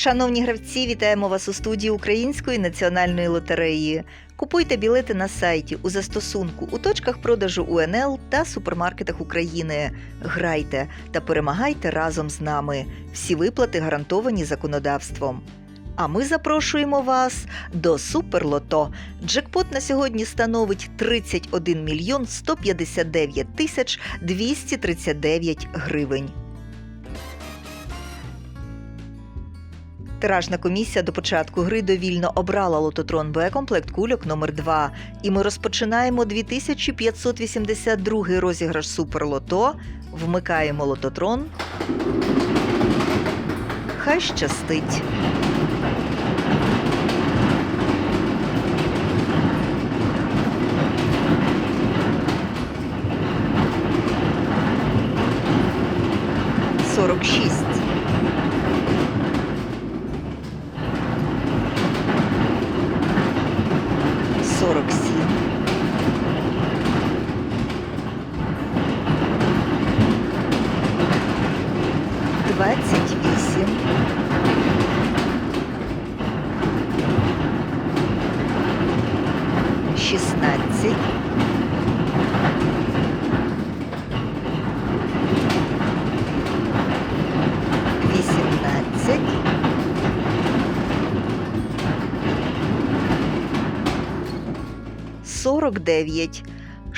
Шановні гравці, вітаємо вас у студії Української національної лотереї. Купуйте білети на сайті у застосунку у точках продажу УНЛ та супермаркетах України. Грайте та перемагайте разом з нами. Всі виплати гарантовані законодавством. А ми запрошуємо вас до Суперлото. Джекпот на сьогодні становить 31 мільйон 159 тисяч 239 гривень. Тиражна комісія до початку гри довільно обрала лототрон Б комплект кульок номер 2 І ми розпочинаємо 2582 розіграш Суперлото. Вмикаємо лототрон. Хай щастить. Сорок шість. 28. Шістнадцять. Вісімнадцять. Сорок дев'ять.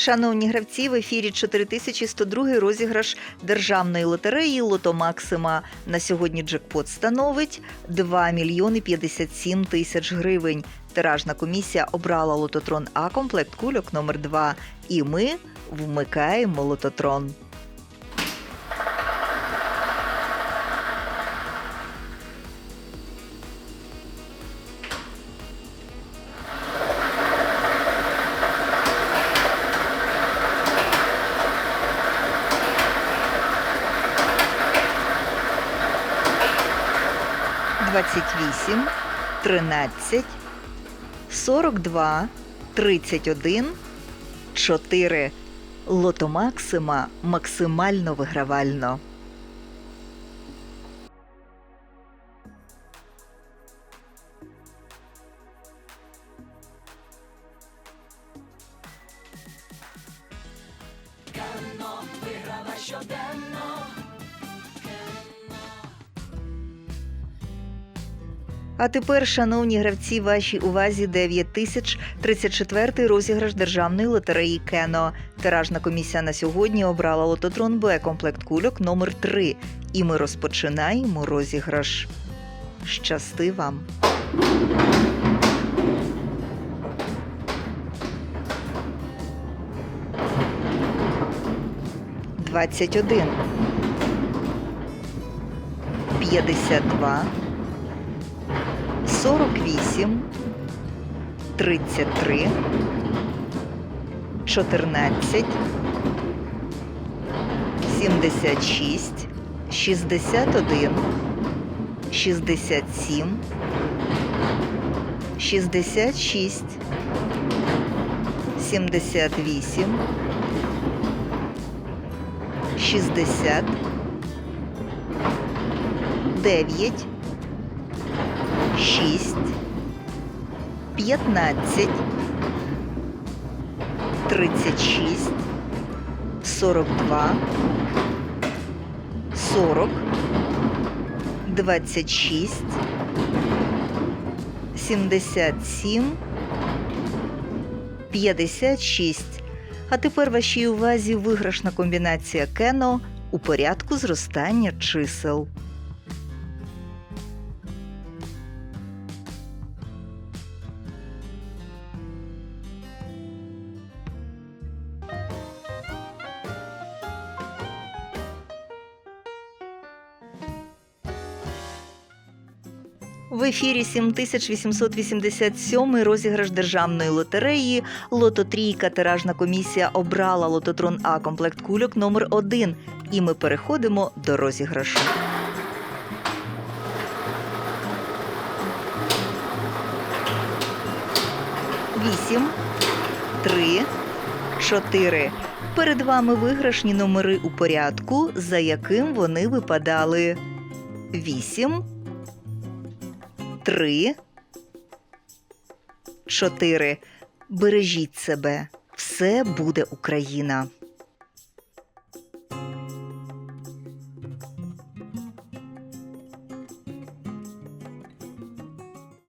Шановні гравці, в ефірі 4102 розіграш державної лотереї Лото Максима. На сьогодні джекпот становить 2 мільйони 57 тисяч гривень. Тиражна комісія обрала лототрон А комплект кульок номер 2 І ми вмикаємо лототрон. Двадцять вісім, тринадцять, сорок два, тридцять один, чотири. Лото Максима максимально вигравально. А тепер, шановні гравці, вашій увазі 9034 розіграш державної лотереї Кено. Тиражна комісія на сьогодні обрала лототрон Б комплект кульок номер 3 І ми розпочинаємо розіграш. Щасти вам! Двадцять один. П'ятдесят два. 48, 33, 14, 76, 61, 67, 66, 78, 60, 9, 6, 15, 36, 42, 40, 26, 77, 56. А тепер вашій увазі виграшна комбінація Кено у порядку зростання чисел. В ефірі 7887 розіграш державної лотереї. Лототрійка тиражна комісія обрала лототрон А комплект кульок номер 1 І ми переходимо до розіграшу. Вісім, три, чотири. Перед вами виграшні номери у порядку, за яким вони випадали. Вісім, три, чотири. Бережіть себе. Все буде Україна.